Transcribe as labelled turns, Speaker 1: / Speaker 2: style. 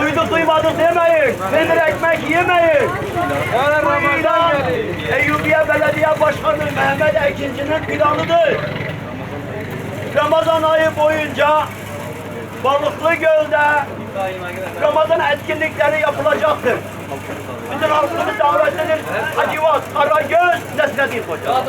Speaker 1: Duyduk duymadık demeyin. Nedir ekmek yemeyin. Bu ilan Eyyubiye Belediye Başkanı Mehmet Ekinci'nin planıdır. Ramazan ayı boyunca Balıklı Göl'de Ramazan etkinlikleri yapılacaktır. Bütün halkımız davetlidir. Hacivat, Karagöz, Nesreddin Hoca.